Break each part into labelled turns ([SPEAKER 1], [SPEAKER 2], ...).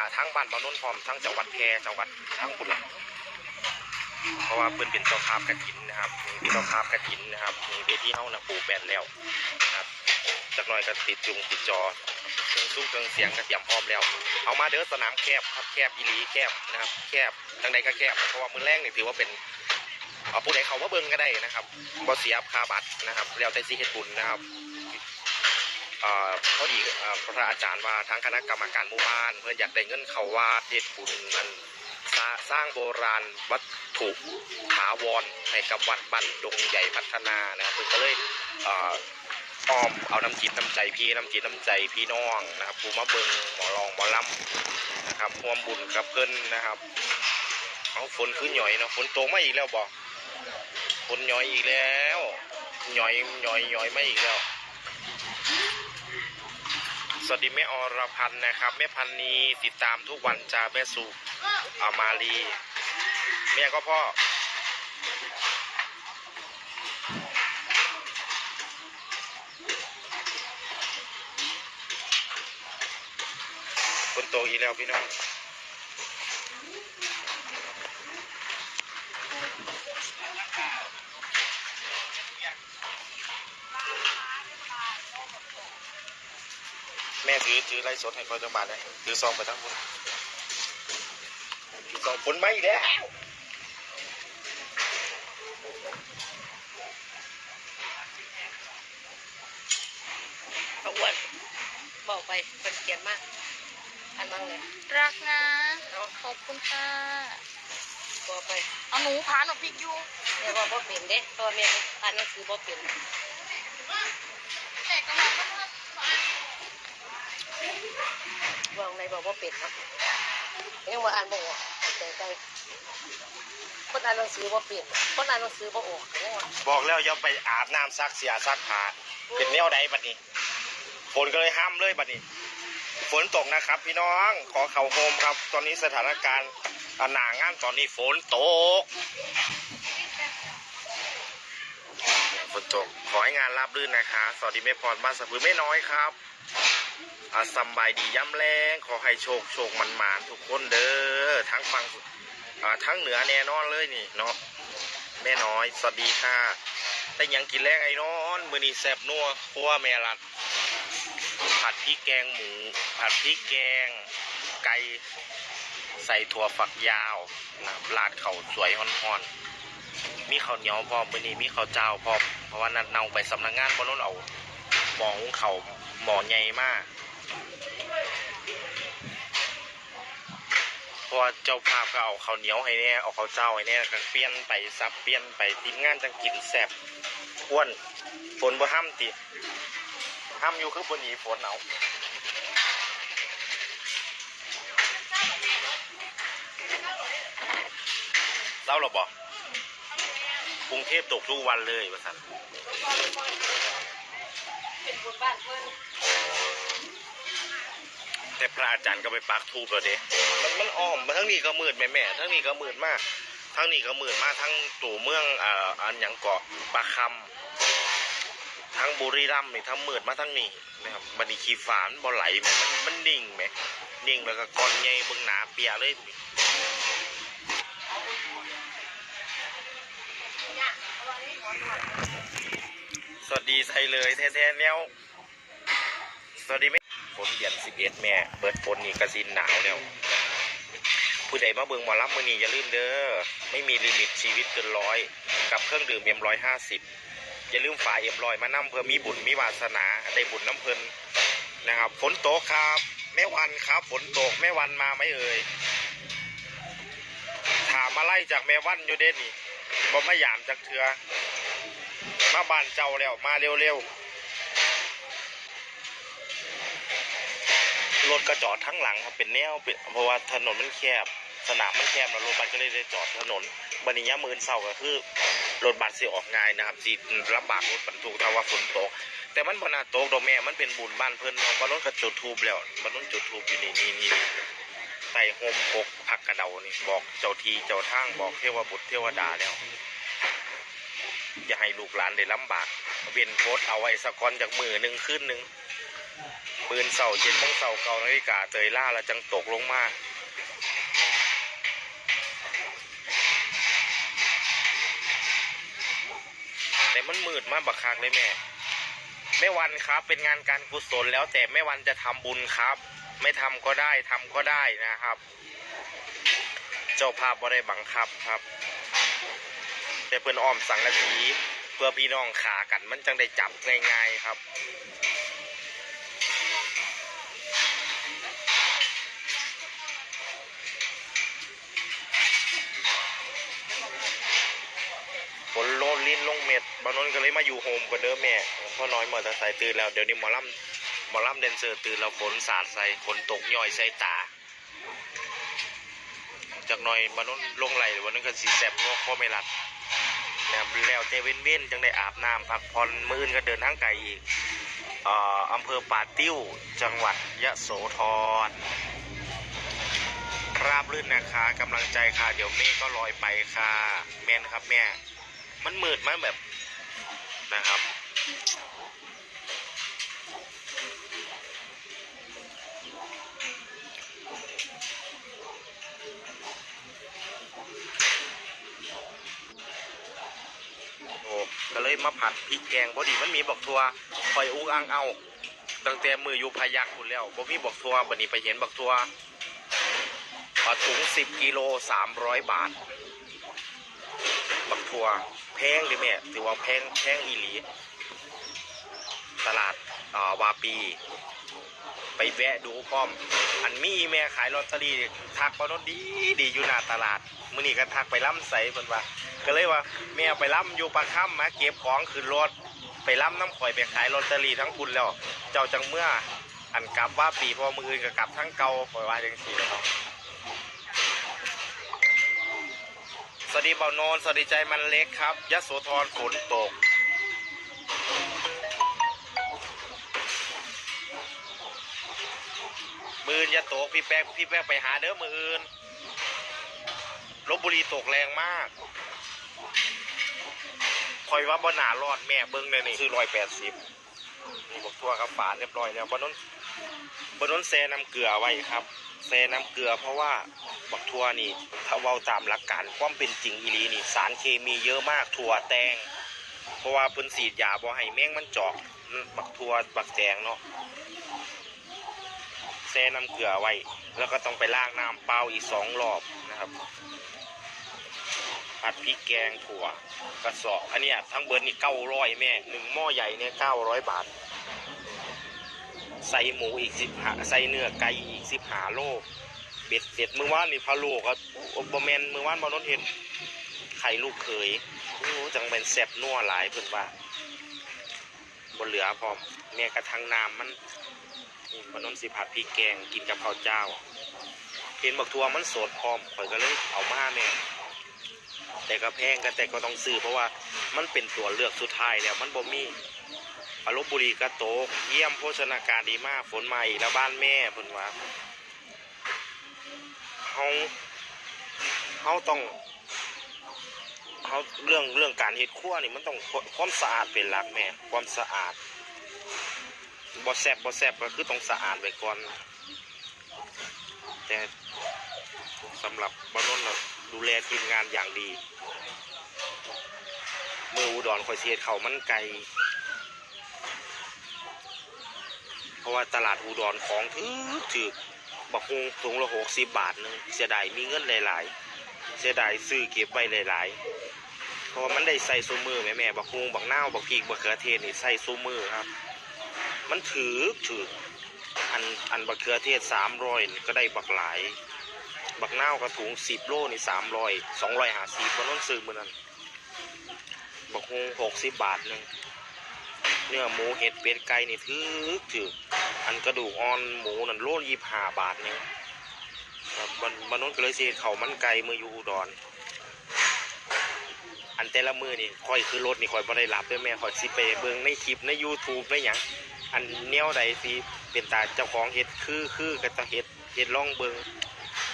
[SPEAKER 1] าทั้งบ้านบ้านนนพร้อมทั้งจังหวัดแพร่จังหวัดทั้งบุรีเพราะว่าเพิ่นเป็นเจ้าภาพกระถินนะครับเป็นเจ้าภาพกระถินนะครับเวทีเฮ้านะปูแปดแล้วนะครับจากหน่อยก็ติดจุงติดจอเครื่องซุ้มเครื่องเสียงก็เตรียมพร้อมแล้ว เอามาเด้อสนามแคบครับแคบอีหลีแคบนะครับแคบทางใดก็แคบเพราะว่ามือแรกนี่ถือว่าเป็นเอาผู้ใดเขาว่าเบิ่งก็ได้นะครับบ่เสียบคาบัตรนะครับแล้วแต่สิเฮ็ดบุญนะครับ เอ่อพอดีเอ่อพระอาจารย์ว่าทางคณะกรรมการหมู่บ้าน เพื่ออยากได้เงินเขาว่าเด็ดบุญอันสร้างโบราณวัตถุถาวรให้กับวัดบ้านดงใหญ่พัฒนานะครับเพิ่นก็เลยเอ่ออ้อมเอาน้ำจิตน้ำใจพี่น้ำจิตน้ำใจพี่น้องนะครับผู้มาเบิงหมอรองหมอลำนะครับร่วมบุญกับเพิ่อนนะครับเอาฝนขึ้นหน่อยเนาะฝนตกมาอีกแล้วบอกฝนหน่อยอีกแล้วหน่อยหน่อยหน่อยไมาอีกแล้ว วัสดีแม่อรพันธ์นะครับ แม่พันนีติดตามทุกวันจ้าแม่สุอามาลีแม่ก็พ่อ คนโตอีแล้วพี่น้อง แม่ถือถือไล่สดให้คอยจังบาทเลยถือซองไปทั้งหมดถือซองฝนมาอีกแล้ว
[SPEAKER 2] เขาอ้วนบอกไปเป็นเขียนมากอันมั่งเลย
[SPEAKER 3] รักนะ ขอบคุณค่ะ
[SPEAKER 2] บอกไป
[SPEAKER 3] เอาหนูพาหนูพริกอยู่
[SPEAKER 2] แม่ว่าบ่เป็นเด้เพราะว่าแม่อ่านหนังสือบ่เป็น
[SPEAKER 3] แต่ก็บอกว่า
[SPEAKER 2] บอกในบอกว่าเป็นเนาะยังว่าอ่านบ่ออกแต่ใจคนอ่านหนังสือบ่เป็นคนอ่านหนังสือบ่ออกยังว่า
[SPEAKER 1] บอกแล้วอย่าไปอาบน้ำซักเสียซักผ้าเป็นแนวใดบัดนี้ฝนก็เลยห้ามเลยบัดนี้ฝนตกนะครับ พี่น้องขอเข่าโฮมครับ ตอนนี้สถานการณ์อ่าหนางานตอนนี้ฝนตกฝนตกขอให้งานราบรื่นนะคะ สวัสดีแม่พรบ้านสะพือไม่น้อยครับ อาสำบายดีย่ำแรงขอให้โชคโชคมันมานทุกคนเด้อทั้งฟังทั้งเหนือแน่นอนเลยนี่เนาะแม่น้อยสวัสดีค่ะ แต่ยังกินแรงไอ้นอนมือนี้แซบนัวครัวแม่รัด ผัดพริกแกงหมู ผัดพริกแกง ไก่ใส่ถั่วฝักยาวนะราดเข่าสวยห่อนๆมีข้าวเหนียวพร้อมมือนี้มีข้าวเจ้าพร้อมเพราะว่านัดเนาไปสำนักงานบ่นู้นเอาหมอหุงเขา หมอใหญ่มากเพราะว่าเจ้าภาพก็เอาข้าวเหนียวให้แน่เอาข้าวเจ้าให้แน่ก็เปลี่ยนไปซับเปลี่ยนไปทีมงานจังกินแซ่บอ้วนฝนบ่ห้ามติห้ามอยู่คือบนหนีฝนเอาเศร้าหรอบอกกรุงเทพตกทุกวันเลยว่าสัน
[SPEAKER 2] เป็นบุญบ้านเพิ่น
[SPEAKER 1] แต่พระอาจารย์ก็ไปปักทูบแล้วเด้มันมันอ้อมมาทั้งนี้ก็มืดแม่แม่ทั้งนี้ก็มืดมากทั้งนี้ก็มืดมากทั้งตู่เมืองอ่าอันหยังเกาะปลาคำทั้งบุรีรัมย์นี่ทั้งมืดมาทั้งนี้นะครับบัดนีขี้ฝานบ่ไหลแหมมันมันนิ่งแหมนิ่งแล้วก็ก้อนใหญ่เบิ่งหนาเปียเลยนี่ สวัสดีไทยเลยแท้ๆแนวสวัสดีแม่ฝนเดือนสิบเอ็ดแม่ เปิดฝนนี่กระสินหนาวแล้วผู้ใดมาเบิ่งหมอลำมือนี้อย่าลืมเด้อไม่มีลิมิตชีวิตเกินร้อยกับเครื่องดื่มเอ็มร้อยห้าสิบอย่าลืมฝาเอ็มร้อยมานั่เพื่อมีบุญมีวาสนาได้บุญน้ำเพลินนะครับฝนตกครับ แม่วันครับฝนตกแม่วันมาไหมเอ่ยถามมาไล่จากแม่วันอยู่เด่นนี่บ่มาหยามจากเถือ มาบ้านเจ้าแล้วมาเร็วๆรถก็จอดทั้งหลังครับเป็นแนวเป็นเพราะว่าถนนมันแคบ สนามมันแคบแล้วรถบัสก็เลยได้จอดถนนบันนี้ยมือเศร้าก็คือรถบัสสิออกง่ายนะครับสิลำบากรถบรรทุกถ้าว่าฝนตก แต่มันบนาตกดอกแม่มันเป็นบุญบ้านเพิ่นนบ้านนู้นก็จุดทูบแล้วบ้านนู้นจุดทูบอยู่นี่นี่นี่ใส่โฮมปกผักกระเดานี่บอกเจ้าทีเจ้าทางบอกเทวบุตรเทวดาแล้ว อย่าให้ลูกหลานได้ลำบาก เวียนโพสเอาไว้สะกอนจากมือหนึ่งขึ้นหนึ่งปืนเสาเจ็ดโมงเสาเก่านาฬิกาเตยล่าแล้วจังตกลงมาแต่มันมืดมากบักคักเลยแม่ แม่วันครับเป็นงานการกุศลแล้วแต่แม่วันจะทำบุญครับ ไม่ทำก็ได้ทำก็ได้นะครับ เจ้าภาพบ่ได้บังคับครับ แต่เพื่อนอ้อมสังกะสีเพื่อพี่น้องขากันมันจังได้จับง่ายๆครับฝนโลดลิ้นลงเม็ดบางนนก็เลยมาอยู่โฮมกว่าเดิมแม่พ่อน้อยมอเตอร์ไซค์ตื่นแล้วเดี๋ยวนี้หมอลำหมอลำเดนเซอร์ตื่นแล้วฝนสาดใส่ฝนตกย่อยใส่ตา จากหน่อยบางนนลงไหลวันนั้นก็สีแสบนัวข้อไม่รัด นะครับแล้วแต่เว้นเว้นๆจังได้อาบน้ำพักผ่อนมื้ออื่นก็เดินทางไกลอีกอ่ออำเภอป่าติ้วจังหวัดยะโสธรราบรื่นนะคะกำลังใจค่ะ เดี๋ยวเมฆก็ลอยไปค่ะ แม่นครับแม่ มันมืดมากแบบนะครับ ก็เลยมาผัดพริกแกงพอดีมันมีบอกทัวคอยอุ้งอังเอาตั้งแต่มืออยู่พายักคุณแล้วบ่มีบอกทัวบันนี้ไปเห็นบอกทัวปลาถุงสิบกิโลสามร้อยบาทบักทัวแพงดิแม่ถือว่าแพงแพงอีหลี ตลาดวาปี ไปแวะดูพร้อม อันมีแม่ขายลอตเตอรี่ทักปานนดีดีอยู่หน้าตลาด มื้อนี้ก็ทักไปล่ำใสเพิ่นว่า ก็เลยว่าแม่ไปล่ำอยู่ปลาค่ำมาเก็บของขึ้นรถไปล่ำน้ำข่อยไปขายลอตเตอรี่ทั้งคุณแล้ว เจ้าจังเมื่ออันกลับว่าปีพอมืออื่นก็กลับทั้งเก่าข่อยว่าจังซี่เนาะสวัสดีเบาโนนสวัสดีใจมันเล็กครับยะโสธรฝนตกมือนจะตกพี่แป๊กพี่แป๊กไปหาเด้อมืออื่นลบบุรีตกแรงมาก คอยว่าบ่หนารอดแม่เบิ้งเลยนี่คือร้อยแปดสิบนี่บอกทั่วครับฝาเรียบร้อยแล้วบนนั้นบนนั้นแซน้ำเกลือไว้ครับแซน้ำเกลือเพราะว่าบักทัวนี่ถ้าเว้าตามหลักการความเป็นจริงอีลีนี่ สารเคมีเยอะมากถั่วแตง เพราะว่าเพิ่นสีดยาบ่ให้แมงมันเจอกบักทัวบักแตงเนาะแช่น้ำเกลือไว้ แล้วก็ต้องไปล้างน้ำเปล่าอีกสองรอบนะครับ ผัดพริกแกงถั่วกระสอบอันนี้ทั้งเบิร์นี่เก้าร้อยแม่หนึ่งหม้อใหญ่เนี่ยเก้าร้อยบาท ใส่หมูอีกสิบหาใส่เนื้อไก่อีกสิบหาโลเบ็ดเสร็จมือว่านนี่พะโลก็บะแมนมือว่านบอนนเห็นไข่ลูกเขยโอ้จังเป็นแซ่บนัวหลายเพิ่อนว่าบนเหลือพร้อมแม่กระทังน้ำมันนี่มันน้นสิผัดพริกแกงกินกับข้าวเจ้าเห็นบักทัวมันสดพร้อมข่อยก็เลยเอามาแม่ แต่ก็แพงกันแต่ก็ต้องซื้อเพราะว่ามันเป็นตัวเลือกสุดท้ายแล้วมันบ่มีอารมบุรีกระโตก เยี่ยมโภชนาการดีมากฝนมาอีกแล้วบ้านแม่เพิ่นว่าเฮาเฮาต้องเฮาเรื่องเรื่องการเฮ็ดครัวนี่มันต้องความสะอาดเป็นหลักแม่ความสะอาดบ่แซบบ่แซบก็คือต้องสะอาดไว้ก่อน แต่สำหรับบานนท์เรา ดูแลทีมงานอย่างดี เมื่ออุดรคอยเสียเขามันไกล เพราะว่าตลาดอุดรของถือถือบักฮงถุงละหกสิบบาทหนึงเสียดายมีเงินหลายๆ เสียดายซื้อเก็บไว้หลายๆ เพราะว่ามันได้ใส่ซูมือแม่แม่บักฮงบักนาวบักพริกบักเขือเทศนี่ใส่ซูมือครับ มันถือถืออันอันบักเขือเทศสามร้อยก็ได้บักหลาย บักนาวกระถุงสิบโลนี่สามร้อยสองร้อยหาสิบมันต้องซื้อมือนั้นบักฮงหกสิบบาทหนึ่งเนื้อหมูเห็ดเป็ดไก่นี่ถือถืออันกระดูกอ่อนหมูนั่นโลยี่ห้าบาทหนึ่งมันมันนู้นก็เลยเสียเขามันไก่มืออยู่อุดรอันแต่ละมือนี่คอยคือรถนี่คอยบ่ได้รับด้วยแม่คอยสิไปเบิ่งในคลิปใน YouTube ในหยังอันแนวใดสิเป็นตาเจ้าของเฮ็ดคือคือก็ต้องเฮ็ดเฮ็ดล่องเบิ่ง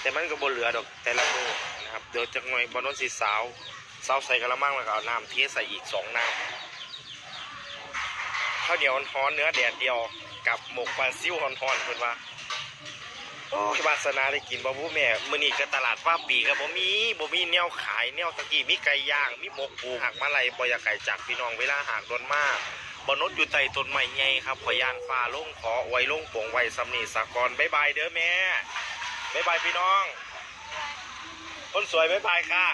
[SPEAKER 1] แต่มันก็บ่เหลือดอกแต่ละมือนะครับเดี๋ยวจักหน่อยบ่นนสิสาวสาวใส่กระมังแล้วก็เอาน้ำเทใส่อีกสองน้ำข้าวเหนียวฮ้อนเนื้อแดดเดียวกับหมกปลาซิ่วฮ้อนๆเพิ่นว่าโอ้ยวาสนาได้กินบ่ผู้แม่มื้อนี้ก็ตลาดว่าปีก็บ่มีบ่มีแนวขายแนวตะกี้มีไก่ย่างมีหมกปูหักมาลัยบ่อยาไก่จากพี่น้องเวลาหากโดนมากบ่นดอยู่ใต้ต้นไม้ใหญ่ครับขอยย่านฟ้าลงขอไว้ลงโปงไว้สำนีสากรบ๊ายบายเด้อแม่ บ๊ายบายพี่น้อง คนสวยบ๊ายบายค่ะ